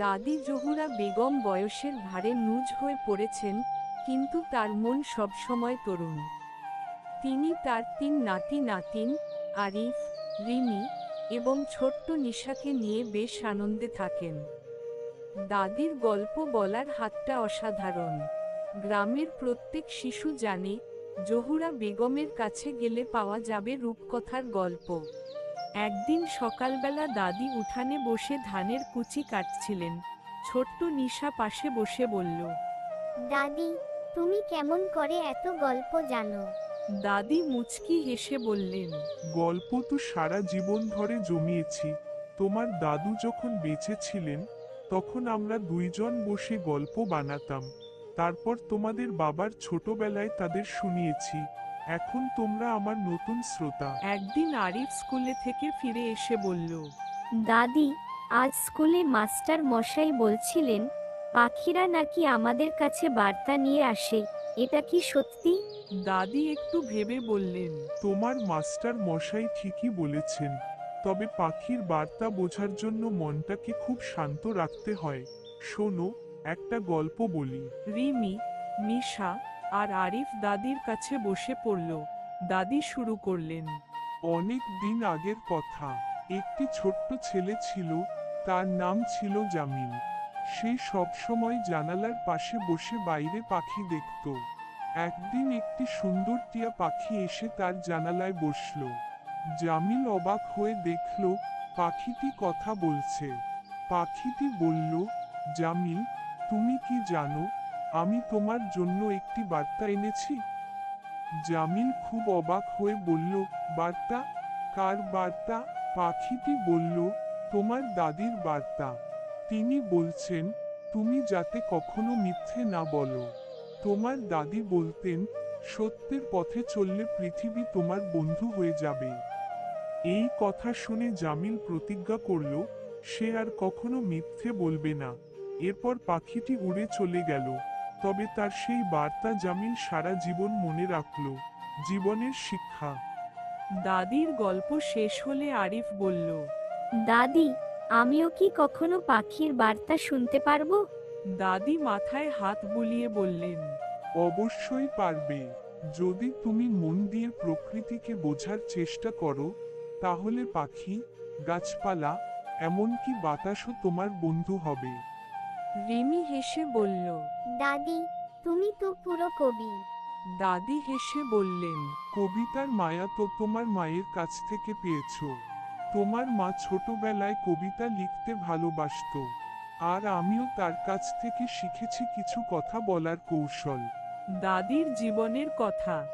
দাদি জহুরা বেগম বয়সের ভারে নুজ হয়ে পড়েছেন, কিন্তু তার মন সবসময় তরুণ। তিনি তার তিন নাতি নাতিন, আরিফ, রিমি এবং ছোট্ট নিশাকে নিয়ে বেশ আনন্দে থাকেন। দাদির গল্প বলার হাতটা অসাধারণ। গ্রামের প্রত্যেক শিশু জানে, জহুরা বেগমের কাছে গেলে পাওয়া যাবে রূপকথার গল্প। একদিন সকালবেলা দাদি উঠানে বসে ধানের কুচি কাটছিলেন। ছোট্ট নিশা পাশে বসে বলল দাদি তুমি কেমন করে এত গল্প জানো? দাদি মুচকি হেসে বললেন গল্প তো সারা জীবন ধরে জমিয়েছি। তোমার দাদু যখন বেঁচে ছিলেন তখন আমরা দুইজন বসে গল্প বানাতাম। তারপর তোমাদের বাবার ছোটবেলায় তাদের শুনিয়েছি। এখন তোমরা আমার নতুন শ্রোতা। একদিন আরিফ স্কুলে থেকে ফিরে এসে বলল দাদি আজ স্কুলে মাস্টার মশাই বলছিলেন পাখিরা নাকি আমাদের কাছে বার্তা নিয়ে আসে এটা কি সত্যি? দাদি একটু ভেবে বললেন তোমার মাস্টার মশাই ঠিকই বলেছেন তবে পাখির বার্তা বোঝার জন্য মনটাকে খুব শান্ত রাখতে হয়। শোনো একটা গল্প বলি। রিমি নিশা আর আরিফ দাদির কাছে বসে পড়ল। দাদি শুরু করলেন। অনেক দিন আগের কথা। একটি ছোট্ট ছেলে ছিল, তার নাম ছিল জামিল সে সবসময় জানালার পাশে বসে বাইরে পাখি দেখত। একদিন একটি সুন্দর টিয়া পাখি এসে তার জানালায় বসল। জামিল অবাক হয়ে দেখল, পাখিটি কথা বলছে। পাখিটি বলল জামিল তুমি কি জানো আমি তোমার জন্য একটি বার্তা এনেছি। জামিল খুব অবাক হয়ে বলল, বার্তা? কার বার্তা? পাখিটি বলল, তোমার দাদির বার্তা। তিনি বলছেন, তুমি যাতে কখনো মিথ্যে না বলো। তোমার দাদি বলতেন, সত্যের পথে চললে পৃথিবী তোমার বন্ধু হয়ে যাবে। এই কথা শুনে জামিল প্রতিজ্ঞা করল, সে আর কখনো মিথ্যে বলবে না। এরপর পাখিটি উড়ে চলে গেল। তবে তার সেই বার্তা জামিল সারা জীবন মনে রাখল জীবনের শিক্ষা। দাদির গল্প শেষ হলে আরিফ বলল দাদি আমিও কি কখনো পাখির বার্তা শুনতে পারব? দাদি মাথায় হাত বুলিয়ে বললেন অবশ্যই পারবে। যদি তুমি মন দিয়ে প্রকৃতিকে বোঝার চেষ্টা করো তাহলে পাখি গাছপালা এমনকি বাতাসও তোমার বন্ধু হবে। রিমি হেসে বলল দাদি তুমি তো পুরো কবি। দাদি হেসে বললেন কবিতার মায়া তো তোমার মায়ের কাছ থেকে পেয়েছ। তোমার মা ছোটবেলায় কবিতা লিখতে ভালোবাসতো। আর আমিও তার কাছ থেকে শিখেছি কিছু কথা বলার কৌশল। দাদির জীবনের কথা।